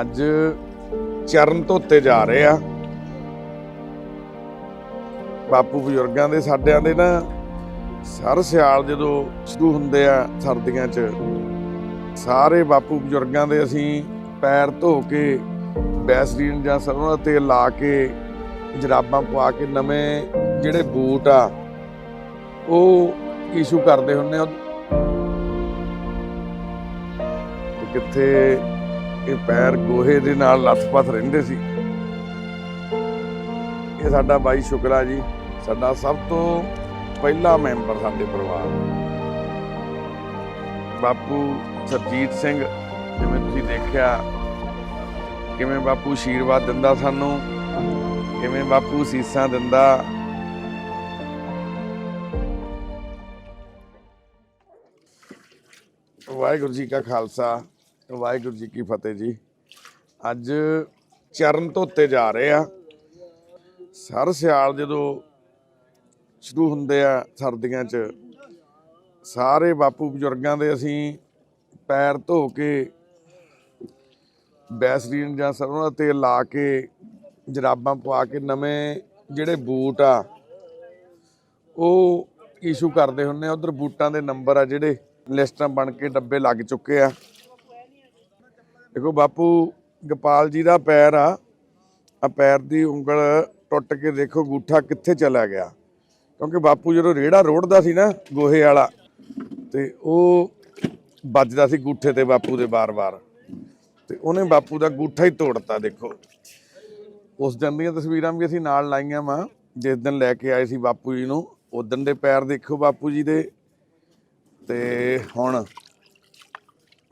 ਅੱਜ ਚਰਨ ਧੋਤੇ ਜਾ ਰਹੇ ਆ। ਬਾਪੂ ਬਜ਼ੁਰਗਾਂ ਦੇ ਸਾਡਿਆਂ ਦੇ ਨਾ ਸਰ ਸਿਆਲ ਜਦੋਂ ਸ਼ੁਰੂ ਹੁੰਦੇ ਆ ਸਰਦੀਆਂ 'ਚ, ਸਾਰੇ ਬਾਪੂ ਬਜ਼ੁਰਗਾਂ ਦੇ ਅਸੀਂ ਪੈਰ ਧੋ ਕੇ ਬੈਸਲੀਨ ਜਾਂ ਸਰੋਂ ਦਾ ਤੇਲ ਲਾ ਕੇ ਜਰਾਬਾਂ ਪਵਾ ਕੇ ਨਵੇਂ ਜਿਹੜੇ ਬੂਟ ਆ, ਉਹ ਇਸ਼ੂ ਕਰਦੇ ਹੁੰਨੇ ਆ। ਕਿੱਥੇ ਇਹ ਪੈਰ ਗੋਹੇ ਦੇ ਨਾਲ ਲੱਥ-ਪੱਥ ਰਹਿੰਦੇ ਸੀ। ਇਹ ਸਾਡਾ ਬਾਈ ਸ਼ੁਕਲਾ ਜੀ, ਸਾਡਾ ਸਭ ਤੋਂ ਪਹਿਲਾ ਮੈਂਬਰ ਸਾਡੇ ਪਰਿਵਾਰ। ਬਾਪੂ ਸਰਜੀਤ ਸਿੰਘ, ਜਿਵੇਂ ਤੁਸੀਂ ਦੇਖਿਆ, ਕਿਵੇਂ ਬਾਪੂ ਆਸ਼ੀਰਵਾਦ ਦਿੰਦਾ ਸਾਨੂੰ, ਕਿਵੇਂ ਬਾਪੂ ਸੀਸਾਂ ਦਿੰਦਾ। ਵਾਹਿਗੁਰੂ ਜੀ ਕਾ ਖਾਲਸਾ। ਵਾਹਿਗੁਰੂ ਜੀ ਕੀ ਫਤਿਹ ਜੀ। ਅੱਜ ਚਰਨ ਧੋਤੇ ਜਾ ਰਹੇ ਆ। ਸਰ ਸਿਆਲ ਜਦੋਂ ਸ਼ੁਰੂ ਹੁੰਦੇ ਆ ਸਰਦੀਆਂ 'ਚ, ਸਾਰੇ ਬਾਪੂ ਬਜ਼ੁਰਗਾਂ ਦੇ ਅਸੀਂ ਪੈਰ ਧੋ ਕੇ, ਬੈਸਲੀਨ ਜਾਂ ਸਰੋਂ ਦਾ ਤੇਲ ਲਾ ਕੇ, ਜਰਾਬਾਂ ਪਵਾ ਕੇ ਨਵੇਂ ਜਿਹੜੇ ਬੂਟ ਆ, ਉਹ ਇਸ਼ੂ ਕਰਦੇ ਹੁੰਨੇ ਆ। ਉਧਰ ਬੂਟਾਂ ਦੇ ਨੰਬਰ ਆ ਜਿਹੜੇ, ਲਿਸਟਾਂ ਬਣ ਕੇ ਡੱਬੇ ਲੱਗ ਚੁੱਕੇ ਆ। ਦੇਖੋ ਬਾਪੂ, ਗੋਪਾਲ ਜੀ ਦਾ ਪੈਰ ਆ। ਆ ਪੈਰ ਦੀ ਉਂਗਲ ਟੁੱਟ ਕੇ ਦੇਖੋ ਗੂਠਾ ਕਿੱਥੇ ਚਲਾ ਗਿਆ। ਕਿਉਂਕਿ ਬਾਪੂ ਜਦੋਂ ਰੇੜਾ ਰੋੜਦਾ ਸੀ ਨਾ ਗੋਹੇ ਵਾਲਾ, ਤੇ ਉਹ ਵੱਜਦਾ ਸੀ ਗੂਠੇ ਤੇ ਬਾਪੂ ਦੇ ਬਾਰ-ਬਾਰ ਤੇ ਉਹਨੇ ਬਾਪੂ ਦਾ ਗੂਠਾ ਹੀ ਤੋੜਤਾ ਦੇਖੋ। ਉਸ ਦਿਨ ਦੀਆਂ ਤਸਵੀਰਾਂ ਵੀ ਅਸੀਂ ਨਾਲ ਲਾਈਆਂ ਵਾ। ਜਿਸ ਦਿਨ ਲੈ ਕੇ ਆਏ ਸੀ ਬਾਪੂ ਜੀ ਨੂੰ ਉਦੋਂ ਦੇ ਪੈਰ ਦੇਖੋ ਬਾਪੂ ਜੀ ਦੇ। ਤੇ ਹੁਣ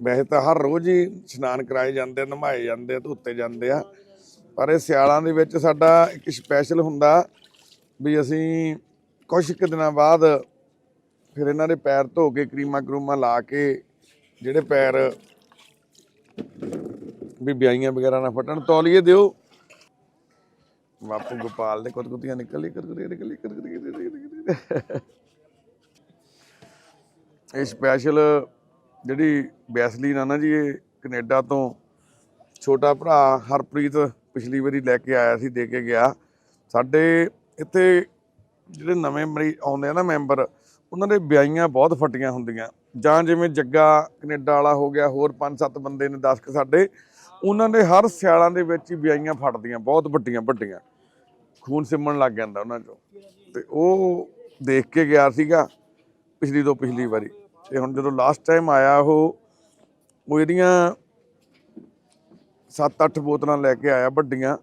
ਵੈਸੇ ਤਾਂ ਹਰ ਰੋਜ਼ ਹੀ ਇਸ਼ਨਾਨ ਕਰਾਏ ਜਾਂਦੇ ਆ, ਨਮਾਏ ਜਾਂਦੇ ਧੋਤੇ ਜਾਂਦੇ ਆ। ਪਰ ਇਹ ਸਿਆਲਾਂ ਦੇ ਵਿੱਚ ਸਾਡਾ ਇੱਕ ਸਪੈਸ਼ਲ ਹੁੰਦਾ ਵੀ ਅਸੀਂ ਕੁਝ ਕੁ ਦਿਨਾਂ ਬਾਅਦ ਫਿਰ ਇਹਨਾਂ ਦੇ ਪੈਰ ਧੋ ਕੇ ਕਰੀਮਾਂ ਕਰੂਮਾਂ ਲਾ ਕੇ ਜਿਹੜੇ ਪੈਰ ਵੀ ਬਿਆਈਆਂ ਵਗੈਰਾ ਨਾ ਫਟਣ, ਤੌਲੀਏ ਦਿਓ। ਬਾਪੂ ਗੋਪਾਲ ਦੇ ਕੁੱਤਕੁੱਤੀਆਂ ਨਿਕਲੀ ਕੁੱਤਕੁੱਤੀਆਂ ਨਿਕਲੀ ਕੁੱਤਕੁੱਤੀਆਂ ਇਹ ਸਪੈਸ਼ਲ ਜਿਹੜੀ ਬੈਸਲੀਨ ਆ ਨਾ ਜੀ, ਇਹ ਕੈਨੇਡਾ ਤੋਂ ਛੋਟਾ ਭਰਾ ਹਰਪ੍ਰੀਤ ਪਿਛਲੀ ਵਾਰੀ ਲੈ ਕੇ ਆਇਆ ਸੀ, ਦੇ ਕੇ ਗਿਆ। ਸਾਡੇ ਇੱਥੇ ਜਿਹੜੇ ਨਵੇਂ ਮਰੀ, ਆਉਂਦੇ ਆ ਨਾ ਮੈਂਬਰ, ਉਹਨਾਂ ਦੇ ਵਿਆਹੀਆਂ ਬਹੁਤ ਫਟੀਆਂ ਹੁੰਦੀਆਂ। ਜਾਂ ਜਿਵੇਂ ਜੱਗਾ ਕੈਨੇਡਾ ਵਾਲਾ ਹੋ ਗਿਆ, ਹੋਰ 5-7 ਬੰਦੇ ਨੇ 10 ਕ ਸਾਡੇ, ਉਹਨਾਂ ਦੇ ਹਰ ਸਿਆਲਾਂ ਦੇ ਵਿੱਚ ਹੀ ਵਿਆਹੀਆਂ ਫਟਦੀਆਂ, ਬਹੁਤ ਵੱਡੀਆਂ ਵੱਡੀਆਂ। ਖੂਨ ਸਿਮਣ ਲੱਗ ਜਾਂਦਾ ਉਹਨਾਂ ਚੋਂ। ਤੇ ਉਹ ਦੇਖ ਕੇ ਗਿਆ ਸੀਗਾ, ਪਿਛਲੀ ਤੋਂ ਪਿਛਲੀ ਵਾਰੀ। ਤੇ ਹੁਣ ਜਦੋਂ ਲਾਸਟ ਟਾਈਮ ਆਇਆ ਉਹ ਉਹ ਇਹਦੀਆਂ 7-8 ਬੋਤਲਾਂ ਲੈ ਕੇ ਆਇਆ ਵੱਡੀਆਂ,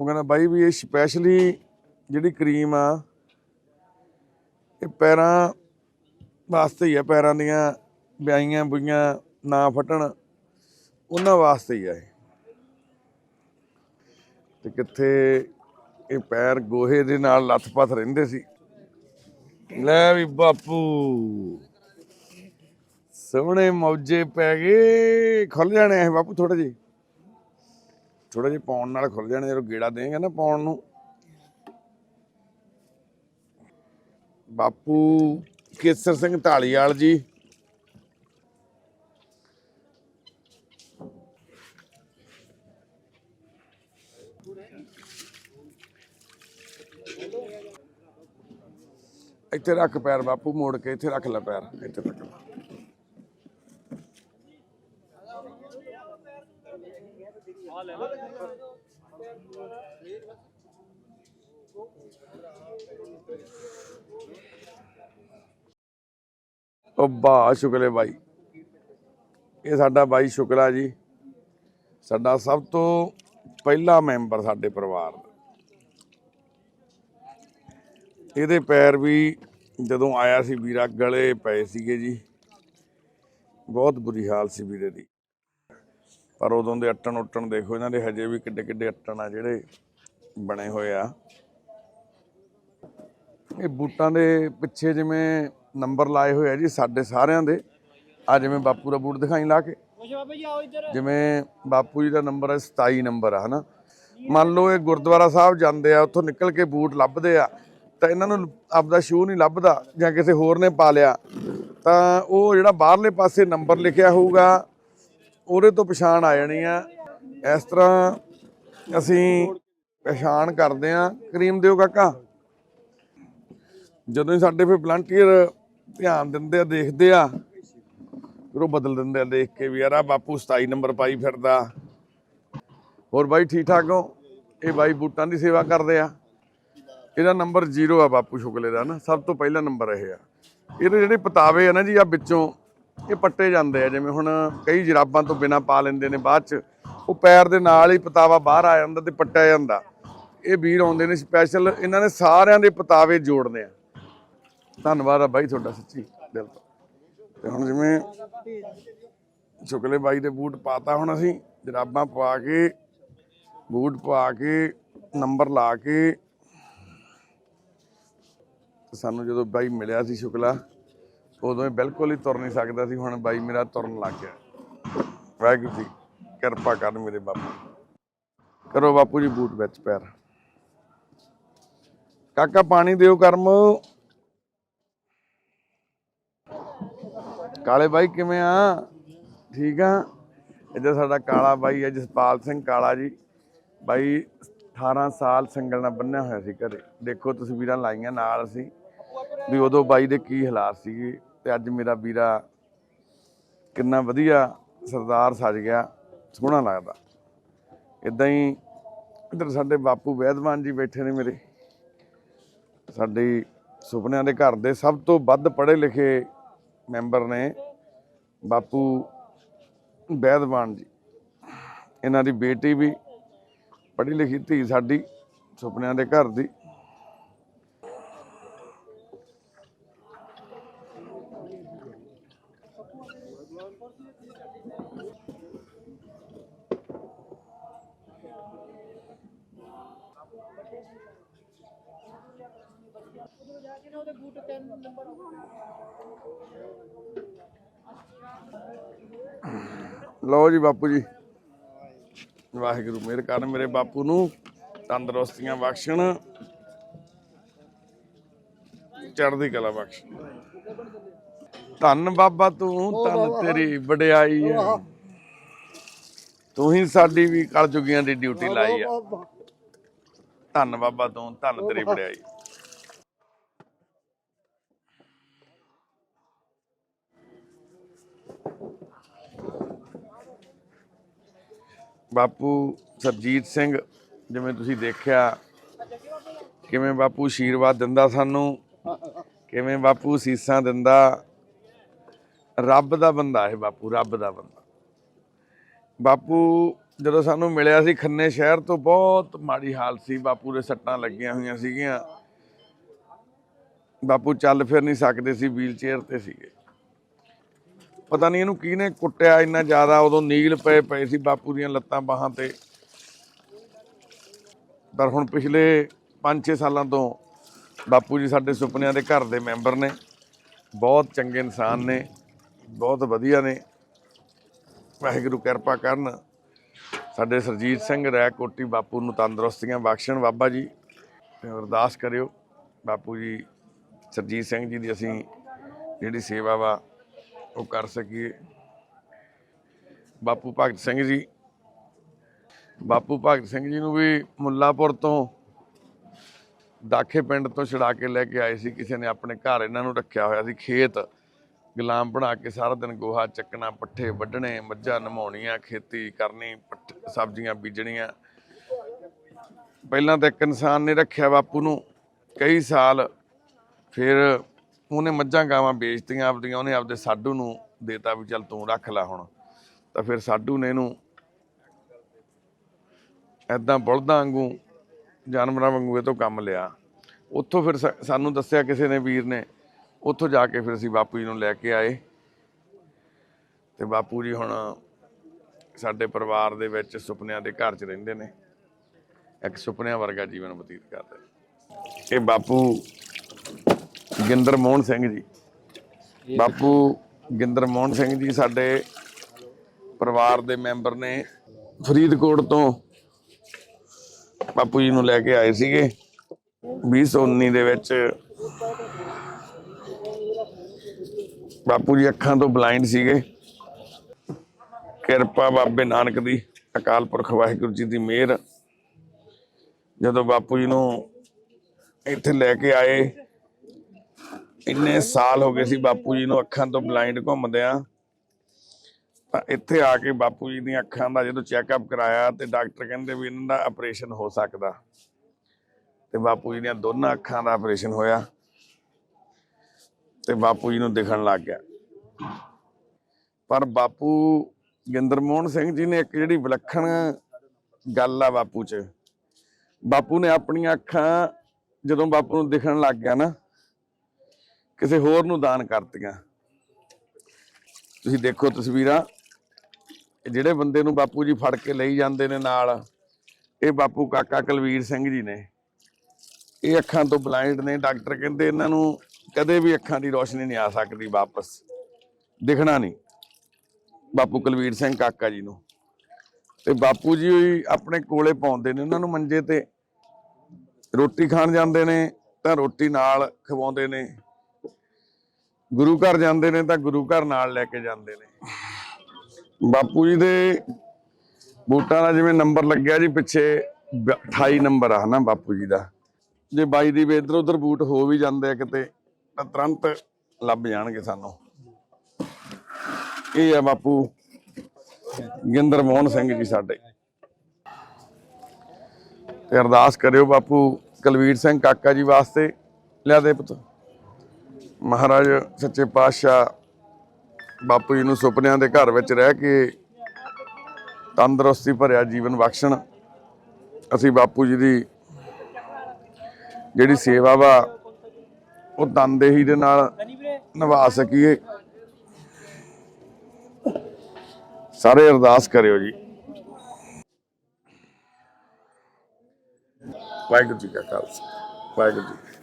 ਉਹ ਕਹਿੰਦਾ ਬਾਈ ਵੀ ਇਹ ਸਪੈਸ਼ਲੀ ਜਿਹੜੀ ਕਰੀਮ ਆ, ਇਹ ਪੈਰਾਂ ਵਾਸਤੇ ਹੀ ਆ, ਪੈਰਾਂ ਦੀਆਂ ਵਿਆਈਆਂ ਬੁਈਆਂ ਨਾ ਫਟਣ, ਉਹਨਾਂ ਵਾਸਤੇ ਹੀ ਆ ਇਹ। ਤੇ ਕਿੱਥੇ ਇਹ ਪੈਰ ਗੋਹੇ ਦੇ ਨਾਲ ਲੱਥ-ਪੱਥ ਰਹਿੰਦੇ ਸੀ। ਲੈ ਵੀ ਬਾਪੂ। ਸੋਹਣੇ ਮੌਜੇ ਪੈ ਗਏ। ਖੁੱਲ ਜਾਣੇ ਇਹ ਬਾਪੂ ਥੋੜੇ ਜਿਹੇ। ਥੋੜਾ ਜਿਹੇ ਪਾਉਣ ਨਾਲ ਖੁੱਲ ਜਾਣੇ, ਜਦੋਂ ਗੇੜਾ ਦੇਂਗੇ ਨਾ ਪਾਉਣ ਨੂੰ। ਬਾਪੂ ਕੇਸਰ ਸਿੰਘ ਢਾਲੀਵਾਲ ਜੀ। ਇੱਥੇ ਰੱਖ ਪੈਰ ਬਾਪੂ, ਮੋੜ ਕੇ ਇੱਥੇ ਰੱਖ ਲੈ ਪੈਰ। ਇੱਥੇ ਰੱਖ ਲੈ। ਉਹ ਬਾ, ਸ਼ੁਕਲੇ ਬਾਈ। ਇਹ ਸਾਡਾ ਬਾਈ ਸ਼ੁਕਲਾ ਜੀ। ਸਾਡਾ ਸਭ ਤੋਂ ਪਹਿਲਾ ਮੈਂਬਰ ਸਾਡੇ ਪਰਿਵਾਰ ਦਾ। ਇਹਦੇ ਪੈਰ ਵੀ ਜਦੋਂ ਆਇਆ ਸੀ ਵੀਰਾ, ਗਲੇ ਪਏ ਸੀਗੇ ਜੀ। ਬਹੁਤ ਬੁਰੀ ਹਾਲ ਸੀ ਵੀਰੇ ਦੀ। ਪਰ ਉਦੋਂ ਦੇ ਅੱਟਣ ਉੱਟਣ ਦੇਖੋ ਇਹਨਾਂ ਦੇ ਹਜੇ ਵੀ ਕਿੱਡੇ ਕਿੱਡੇ ਅੱਟਣ ਆ ਜਿਹੜੇ ਬਣੇ ਹੋਏ ਆ। ਇਹ ਬੂਟਾਂ ਦੇ ਪਿੱਛੇ ਜਿਵੇਂ ਨੰਬਰ ਲਾਏ ਹੋਏ ਆ ਜੀ ਸਾਡੇ ਸਾਰਿਆਂ ਦੇ। ਆ ਜਿਵੇਂ ਬਾਪੂ ਦਾ ਬੂਟ ਦਿਖਾਈ ਲਾ ਕੇ। ਜਿਵੇਂ ਬਾਪੂ ਜੀ ਦਾ ਨੰਬਰ ਹੈ 27 ਨੰਬਰ ਆ ਹਨਾ। ਮੰਨ ਲਓ ਇਹ ਗੁਰਦੁਆਰਾ ਸਾਹਿਬ ਜਾਂਦੇ ਆ ਉੱਥੋਂ ਨਿਕਲ ਕੇ ਬੂਟ ਲੱਭਦੇ ਆ ਤਾਂ ਇਹਨਾਂ ਨੂੰ ਆਪਦਾ ਸ਼ੂ ਨਹੀਂ ਲੱਭਦਾ ਜਾਂ ਕਿਸੇ ਹੋਰ ਨੇ ਪਾ ਲਿਆ ਤਾਂ ਉਹ ਜਿਹੜਾ ਬਾਹਰਲੇ ਪਾਸੇ ਨੰਬਰ ਲਿਖਿਆ ਹੋਊਗਾ ਉਹਦੇ ਤੋਂ ਪਛਾਣ ਆ ਜਾਣੀ ਆ। ਇਸ ਤਰ੍ਹਾਂ ਅਸੀਂ ਪਛਾਣ ਕਰਦੇ ਆ। ਕਰੀਮ ਦਿਓ ਕਾਕਾ। ਜਦੋਂ ਹੀ ਸਾਡੇ ਫਿਰ ਵਲੰਟੀਅਰ ਧਿਆਨ ਦਿੰਦੇ ਆ, ਦੇਖਦੇ ਆ, ਫਿਰ ਉਹ ਬਦਲ ਦਿੰਦੇ ਆ ਦੇਖ ਕੇ ਵੀ ਯਾਰ ਆ ਬਾਪੂ 27 ਨੰਬਰ ਪਾਈ ਫਿਰਦਾ। ਹੋਰ ਬਾਈ ਠੀਕ ਠਾਕ ਹੋ? ਇਹ ਬਾਈ ਬੂਟਾਂ ਦੀ ਸੇਵਾ ਕਰਦੇ ਆ। ਇਹਦਾ ਨੰਬਰ 0 ਆ ਬਾਪੂ ਸ਼ੁਕਲੇ ਦਾ ਨਾ। ਸਭ ਤੋਂ ਪਹਿਲਾ ਨੰਬਰ ਇਹ ਆ। ਇਹਦੇ ਜਿਹੜੇ ਪਤਾਵੇ ਆ ਨਾ ਜੀ ਆ ਵਿੱਚੋਂ ਇਹ ਪੱਟੇ ਜਾਂਦੇ ਆ, ਜਿਵੇਂ ਹੁਣ ਕਈ ਜਰਾਬਾਂ ਤੋਂ ਬਿਨਾ ਪਾ ਲੈਂਦੇ ਨੇ ਬਾਅਦ ਚ। ਉਹ ਪੈਰ ਦੇ ਨਾਲ ਹੀ ਪਤਾਵਾ ਬਾਹਰ ਆ ਜਾਂਦਾ ਤੇ ਪੱਟਿਆ ਜਾਂਦਾ। ਇਹ ਵੀਰ ਆਉਂਦੇ ਨੇ ਸਪੈਸ਼ਲ ਇਹਨਾਂ ਨੇ ਸਾਰਿਆਂ ਦੇ ਪਤਾਵੇ ਜੋੜਨੇ ਆ। ਧੰਨਵਾਦ ਆ ਬਾਈ ਤੁਹਾਡਾ ਸੱਚੀ, ਦਿਲ ਤੋਂ। ਤੇ ਹੁਣ ਜਿਵੇਂ ਸ਼ੁਕਲੇ ਬਾਈ ਦੇ ਬੂਟ ਪਾਤਾ ਹੁਣ ਅਸੀਂ, ਜਰਾਬਾਂ ਪਵਾ ਕੇ, ਬੂਟ ਪਾ ਕੇ, ਨੰਬਰ ਲਾ ਕੇ ਸਾਨੂੰ ਜਦੋਂ ਬਾਈ ਮਿਲਿਆ ਸੀ ਸ਼ੁਕਲਾ ਉਦੋਂ ਇਹ ਬਿਲਕੁਲ ਹੀ ਤੁਰ ਨਹੀਂ ਸਕਦਾ ਸੀ, ਹੁਣ ਬਾਈ ਮੇਰਾ ਤੁਰਨ ਲੱਗ ਗਿਆ। ਵਾਹਿਗੁਰੂ ਜੀ, ਕਿਰਪਾ ਕਰਨ ਮੇਰੇ ਬਾਪੂ ਕਰੋ ਬਾਪੂ ਜੀ ਬੂਟ ਵਿੱਚ ਪੈਰ। ਕਾਕਾ, ਪਾਣੀ ਦਿਓ ਕਰਮ ਕਾਲੇ ਬਾਈ, ਕਿਵੇਂ ਆ? ਠੀਕ ਆ? ਇੱਧਰ ਸਾਡਾ ਕਾਲਾ ਬਾਈ ਹੈ ਜਸਪਾਲ ਸਿੰਘ ਕਾਲਾ ਜੀ। ਬਾਈ 18 ਸਾਲ ਸੰਗਲ ਨਾਲ ਬੰਨਿਆ ਹੋਇਆ ਸੀ ਘਰੇ। ਦੇਖੋ, ਤਸਵੀਰਾਂ ਲਾਈਆਂ ਨਾਲ ਅਸੀਂ ਵੀ ਉਦੋਂ ਬਾਈ ਦੇ ਕੀ ਹਾਲਾਤ ਸੀਗੇ। ਤੇ ਅੱਜ ਮੇਰਾ ਵੀਰਾ ਕਿੰਨਾ ਵਧੀਆ ਸਰਦਾਰ ਸਜ ਗਿਆ, ਸੋਹਣਾ ਲੱਗਦਾ। ਇਦਾਂ ਹੀ ਇੱਧਰ ਸਾਡੇ ਬਾਪੂ ਵੈਦਵਾਨ ਜੀ ਬੈਠੇ ਨੇ ਮੇਰੇ। ਸਾਡੇ ਸੁਪਨਿਆਂ ਦੇ ਘਰ ਦੇ ਸਭ ਤੋਂ ਵੱਧ ਪੜ੍ਹੇ ਲਿਖੇ ਮੈਂਬਰ ਨੇ ਬਾਪੂ ਵੈਦਵਾਨ ਜੀ। ਇਹਨਾਂ ਦੀ ਬੇਟੀ ਵੀ ਪੜ੍ਹੀ ਲਿਖੀ ਧੀ ਸਾਡੀ ਸੁਪਨਿਆਂ ਦੇ ਘਰ ਦੀ। ਲਓ ਜੀ ਬਾਪੂ ਜੀ। ਵਾਹਿਗੁਰੂ ਮਿਹਰ ਕਰਨ ਮੇਰੇ ਬਾਪੂ ਨੂੰ। ਤੰਦਰੁਸਤੀਆਂ ਬਖਸ਼ਣ। ਚੜ੍ਹਦੀ ਕਲਾ ਬਖਸ਼ਣ। ਧੰਨ ਬਾਬਾ ਤੂੰ ਧੰਨ ਤੇਰੀ ਵਡਿਆਈ ਹੈ। ਤੂੰ ਹੀ ਸਾਡੀ ਵੀ ਕਲ ਜੁਗੀਆਂ ਦੀ ਡਿਊਟੀ ਲਾਈ ਆ। ਧੰਨ ਬਾਬਾ ਤੂੰ ਧੰਨ ਤੇਰੀ ਵਡਿਆਈ। ਬਾਪੂ ਸਰਜੀਤ ਸਿੰਘ, ਜਿਵੇਂ ਤੁਸੀਂ ਦੇਖਿਆ, ਕਿਵੇਂ ਬਾਪੂ ਆਸ਼ੀਰਵਾਦ ਦਿੰਦਾ ਸਾਨੂੰ, ਕਿਵੇਂ ਬਾਪੂ ਸੀਸਾਂ ਦਿੰਦਾ, ਰੱਬ ਦਾ ਬੰਦਾ ਹੈ ਬਾਪੂ, ਰੱਬ ਦਾ ਬੰਦਾ। ਬਾਪੂ ਜਦੋਂ ਸਾਨੂੰ ਮਿਲਿਆ ਸੀ ਖੰਨੇ ਸ਼ਹਿਰ ਤੋਂ ਬਹੁਤ ਮਾੜੀ ਹਾਲਤ ਸੀ, ਬਾਪੂ ਦੇ ਸੱਟਾਂ ਲੱਗੀਆਂ ਹੋਈਆਂ ਸੀਗੀਆਂ। ਬਾਪੂ ਚੱਲ ਫਿਰ ਨਹੀਂ ਸਕਦੇ ਸੀ ਵੀਲ ਚੇਅਰ ਤੇ ਸੀਗੇ। ਪਤਾ ਨਹੀਂ ਇਹਨੂੰ ਕਿਹਨੇ ਕੁੱਟਿਆ ਇੰਨਾ ਜ਼ਿਆਦਾ, ਉਦੋਂ ਨੀਲ ਪਏ ਪਏ ਸੀ ਬਾਪੂ ਦੀਆਂ ਲੱਤਾਂ ਬਾਹਾਂ ਤੇ। ਪਰ ਹੁਣ ਪਿਛਲੇ 5-6 ਸਾਲਾਂ ਤੋਂ ਬਾਪੂ ਜੀ ਸਾਡੇ ਸੁਪਨਿਆਂ ਦੇ ਘਰ ਦੇ ਮੈਂਬਰ ਨੇ, ਬਹੁਤ ਚੰਗੇ ਇਨਸਾਨ ਨੇ, ਬਹੁਤ ਵਧੀਆ ਨੇ। ਵਾਹਿਗੁਰੂ ਕਿਰਪਾ ਕਰਨ, ਸਾਡੇ ਸਰਜੀਤ ਸਿੰਘ ਰੈ ਕੋਟੀ ਬਾਪੂ ਨੂੰ ਤੰਦਰੁਸਤੀਆਂ ਬਖਸ਼ਣ ਬਾਬਾ ਜੀ ਅਰਦਾਸ ਕਰਿਓ, ਬਾਪੂ ਜੀ, ਸਰਜੀਤ ਸਿੰਘ ਜੀ ਦੀ ਅਸੀਂ ਜਿਹੜੀ ਸੇਵਾ ਵਾ ਉਹ ਕਰ ਸਕੀਏ ਬਾਪੂ ਭਗਤ ਸਿੰਘ ਜੀ। ਬਾਪੂ ਭਗਤ ਸਿੰਘ ਜੀ ਨੂੰ ਵੀ ਮੁੱਲਾਪੁਰ ਤੋਂ ਦਾਖੇ ਪਿੰਡ ਤੋਂ ਛੁਡਾ ਕੇ ਲੈ ਕੇ ਆਏ ਸੀ। ਕਿਸੇ ਨੇ ਆਪਣੇ ਘਰ ਇਹਨਾਂ ਨੂੰ ਰੱਖਿਆ ਹੋਇਆ ਸੀ। ਖੇਤ ਗੁਲਾਮ ਬਣਾ ਕੇ ਸਾਰਾ ਦਿਨ ਗੋਹਾ ਚੱਕਣਾ, ਪੱਠੇ ਵੱਢਣੇ, ਮੱਝਾਂ ਨਮਾਉਣੀਆਂ, ਖੇਤੀ ਕਰਨੀ, ਪੱਠ- ਸਬਜ਼ੀਆਂ ਬੀਜਣੀਆਂ। ਪਹਿਲਾਂ ਤਾਂ ਇੱਕ ਇਨਸਾਨ ਨੇ ਰੱਖਿਆ ਬਾਪੂ ਨੂੰ। ਕਈ ਸਾਲ ਫਿਰ ਉਹਨੇ ਮੱਝਾਂ ਗਾਵਾਂ ਵੇਚਤੀਆਂ ਆਪਦੀਆਂ, ਉਹਨੇ ਆਪਦੇ ਸਾਡੂ ਨੂੰ ਦੇਤਾ ਵੀ ਚੱਲ ਤੂੰ ਰੱਖ ਲੈ ਹੁਣ। ਤਾਂ ਫਿਰ ਸਾਡੂ ਨੇ ਇਹਨੂੰ ਐਦਾਂ ਬਲਦਾਂ ਵਾਂਗੂ, ਜਾਨਵਰਾਂ ਵਾਂਗੂ ਇਹ ਤੋਂ ਕੰਮ ਲਿਆ। ਉੱਥੋਂ ਫਿਰ ਸਾਨੂੰ ਦੱਸਿਆ ਕਿਸੇ ਨੇ ਵੀਰ ਨੇ, ਉੱਥੋਂ ਜਾ ਕੇ ਫਿਰ ਅਸੀਂ ਬਾਪੂ ਜੀ ਨੂੰ ਲੈ ਕੇ ਆਏ। ਤੇ ਬਾਪੂ ਜੀ ਹੁਣ ਸਾਡੇ ਪਰਿਵਾਰ ਦੇ ਵਿੱਚ ਸੁਪਨਿਆਂ ਦੇ ਘਰ 'ਚ ਰਹਿੰਦੇ ਨੇ। ਇੱਕ ਸੁਪਨਿਆਂ ਵਰਗਾ ਜੀਵਨ ਬਤੀਤ ਕਰਦੇ ਇਹ ਬਾਪੂ ਗਿੰਦਰ ਮੋਹਨ ਸਿੰਘ ਜੀ। ਬਾਪੂ ਗਿੰਦਰ ਮੋਹਨ ਸਿੰਘ ਜੀ ਸਾਡੇ ਪਰਿਵਾਰ ਦੇ ਮੈਂਬਰ ਨੇ ਫਰੀਦਕੋਟ ਤੋਂ ਬਾਪੂ ਜੀ ਨੂੰ ਲੈ ਕੇ ਆਏ ਸੀਗੇ। 2019 ਦੇ ਵਿੱਚ ਬਾਪੂ ਜੀ ਅੱਖਾਂ ਤੋਂ ਬਲਾਈਂਡ ਸੀਗੇ। ਕਿਰਪਾ ਬਾਬੇ ਨਾਨਕ ਦੀ, ਅਕਾਲ ਪੁਰਖ ਵਾਹਿਗੁਰੂ ਜੀ ਦੀ ਮਿਹਰ। ਜਦੋਂ ਬਾਪੂ ਜੀ ਨੂੰ ਇੱਥੇ ਲੈ ਕੇ ਆਏ ਇੰਨੇ ਸਾਲ ਹੋ ਗਏ ਸੀ ਬਾਪੂ ਜੀ ਨੂੰ ਅੱਖਾਂ ਤੋਂ ਬਲਾਈਂਡ ਘੁੰਮਦਿਆਂ। ਆ ਤਾਂ ਇੱਥੇ ਆ ਕੇ ਬਾਪੂ ਜੀ ਦੀਆਂ ਅੱਖਾਂ ਦਾ ਜਦੋਂ ਚੈੱਕਅਪ ਕਰਾਇਆ ਤੇ ਡਾਕਟਰ ਕਹਿੰਦੇ ਵੀ ਇਹਨਾਂ ਦਾ ਆਪਰੇਸ਼ਨ ਹੋ ਸਕਦਾ। ਤੇ ਬਾਪੂ ਜੀ ਦੀਆਂ ਦੋਨਾਂ ਅੱਖਾਂ ਦਾ ਆਪਰੇਸ਼ਨ ਹੋਇਆ। ਤੇ ਬਾਪੂ ਜੀ ਨੂੰ ਦਿਖਣ ਲੱਗ ਗਿਆ। ਪਰ ਬਾਪੂ ਗਿੰਦਰ ਮੋਹਨ ਸਿੰਘ ਜੀ ਨੇ ਇੱਕ ਜਿਹੜੀ ਵਿਲੱਖਣ ਗੱਲ ਆ ਬਾਪੂ 'ਚ। ਬਾਪੂ ਨੇ ਆਪਣੀਆਂ ਅੱਖਾਂ ਜਦੋਂ ਬਾਪੂ ਨੂੰ ਦਿਖਣ ਲੱਗ ਗਿਆ ਨਾ ਕਿਸੇ ਹੋਰ ਨੂੰ ਦਾਨ ਕਰਤੀਆਂ। ਤੁਸੀਂ ਦੇਖੋ ਤਸਵੀਰਾਂ। ਜਿਹੜੇ ਬੰਦੇ ਨੂੰ ਬਾਪੂ ਜੀ ਫੜ ਕੇ ਲਈ ਜਾਂਦੇ ਨੇ ਨਾਲ, ਇਹ ਬਾਪੂ ਕਾਕਾ ਕੁਲਵੀਰ ਸਿੰਘ ਜੀ ਨੇ। ਇਹ ਅੱਖਾਂ ਤੋਂ ਬਲਾਈਂਡ ਨੇ। ਡਾਕਟਰ ਕਹਿੰਦੇ ਇਹਨਾਂ ਨੂੰ ਕਦੇ ਵੀ ਅੱਖਾਂ ਦੀ ਰੋਸ਼ਨੀ ਨਹੀਂ ਆ ਸਕਦੀ ਵਾਪਸ। ਦਿਖਣਾ ਨਹੀਂ। ਬਾਪੂ ਕੁਲਵੀਰ ਸਿੰਘ ਕਾਕਾ ਜੀ ਨੂੰ। ਤੇ ਬਾਪੂ ਜੀ ਵੀ ਆਪਣੇ ਕੋਲੇ ਪਾਉਂਦੇ ਨੇ। ਉਹਨਾਂ ਨੂੰ ਮੰਜੇ ਤੇ ਰੋਟੀ ਖਾਣ ਜਾਂਦੇ ਨੇ, ਤਾਂ ਰੋਟੀ ਨਾਲ ਖਵਾਉਂਦੇ ਨੇ। ਗੁਰੂ ਘਰ ਜਾਂਦੇ ਨੇ ਤਾਂ ਗੁਰੂ ਘਰ ਨਾਲ ਲੈ ਕੇ ਜਾਂਦੇ ਨੇ। ਬਾਪੂ ਜੀ ਦੇ ਬੂਟਾਂ ਦਾ ਜਿਵੇਂ ਨੰਬਰ ਲੱਗਿਆ ਜੀ ਪਿੱਛੇ, ਬ- 28 ਨੰਬਰ ਆ ਹਨਾ ਬਾਪੂ ਜੀ ਦਾ। ਜੇ ਬਾਈ ਦੀ ਵੀ ਇੱਧਰ ਉੱਧਰ ਬੂਟ ਹੋ ਵੀ ਜਾਂਦੇ ਆ ਕਿਤੇ, ਤਾਂ ਤੁਰੰਤ ਲੱਭ ਜਾਣਗੇ ਸਾਨੂੰ। ਇਹ ਆ ਬਾਪੂ ਗਿੰਦਰ ਮੋਹਨ ਸਿੰਘ ਜੀ ਸਾਡੇ। ਤੇ ਅਰਦਾਸ ਕਰਿਓ ਬਾਪੂ ਕੁਲਵੀਰ ਸਿੰਘ ਕਾਕਾ ਜੀ ਵਾਸਤੇ। ਲਿਆ ਦੇ ਪੁੱਤ। ਮਹਾਰਾਜ ਸੱਚੇ ਪਾਤਸ਼ਾਹ ਬਾਪੂ ਜੀ ਨੂੰ ਸੁਪਨਿਆਂ ਦੇ ਘਰ ਵਿੱਚ ਰਹਿ ਕੇ ਤੰਦਰੁਸਤੀ ਭਰਿਆ ਜੀਵਨ ਬਖਸ਼ਣ। ਅਸੀਂ ਬਾਪੂ ਜੀ ਦੀ ਜਿਹੜੀ ਸੇਵਾ ਵਾ, ਉਹ ਤਨਦੇਹੀ ਦੇ ਨਾਲ ਨਿਭਾ ਸਕੀਏ। ਸਾਰੇ ਅਰਦਾਸ ਕਰਿਓ ਜੀ। ਵਾਹਿਗੁਰੂ ਜੀ ਕਾ ਖਾਲਸਾ, ਵਾਹਿਗੁਰੂ ਜੀ